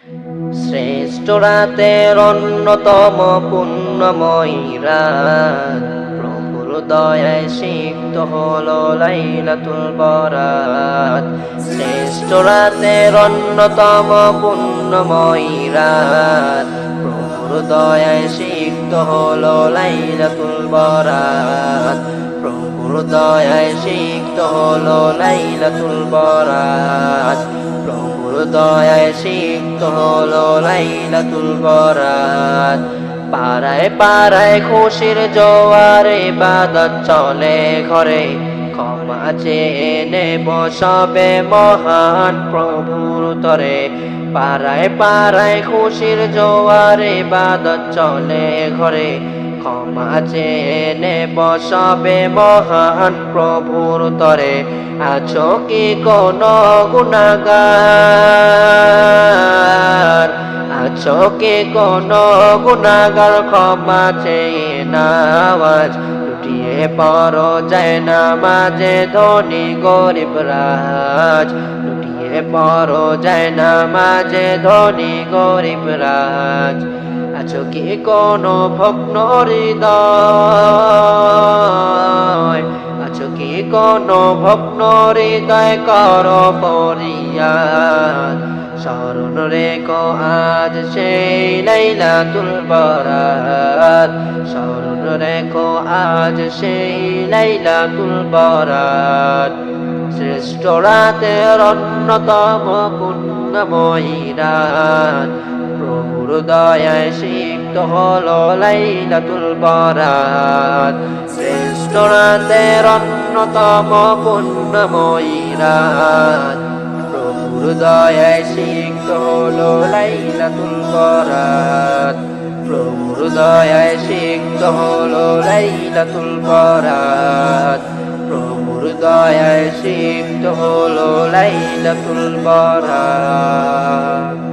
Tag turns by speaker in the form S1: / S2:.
S1: শ্রেষ্ঠ রাতের অন্যতম পুণ্যময়ী রাত। প্রভুর দয়ায় সিক্ত হলো লাইলাতুল বরাত। শ্রেষ্ঠ রাতের অন্যতম পুণ্যময়ী রাত। প্রভুর দয়ায় সিক্ত হলো লাইলাতুল বরাত। প্রভুর দয়ায় সিক্ত হলো লাইলাতুল বরাত। দয়ায় সিক্ত হলো লাইলাতুল বরাত। পাড়ায় পাড়ায় খুশির জোয়ারে বাদত চলে ঘরে। ক্ষমা চেয়ে নেব সবে মহান প্রভুর তরে। পাড়ায় পাড়ায় খুশির জোয়ারে বাদত চলে ঘরে। ক্ষমা চেয়ে নেব সবে মহান প্রভুর তরে। আছো কি কোন গুণাগার? আছো কি কোন গুণাগার? ক্ষমা চেয়ে নামাজ লুটিয়ে পড়ো যায় না মাঝে ধনী গরিব রাজ। পড়ো যায় না মাঝে ধনী গরিব রাজ। আছো কি কোন ভগ্ন হৃদয়? আছো কি কোন ভগ্ন হৃদয় কর পরিয়াদ? স্মরণ রেখো আজ সেই লাইলা তুল বরাত। স্মরণ রেখো আজ সেই লাইলা তুল বরাত। শ্রেষ্ঠ রাতের অন্যতম পুণ্যময়ী রাত। প্রভুর দয়ায় সিক্ত হলো লাইলাতুল বরাত। শ্রেষ্ঠ রাতের অন্যতম পুণ্যময়ী রাত। প্রভুর দয়ায় সিক্ত হলো লাইলাতুল বরাত। প্রভুর দয়ায় সিক্ত হলো লাইলাতুল বরাত। প্রভুর দয়ায় সিক্ত হলো লাইলাতুল বরাত।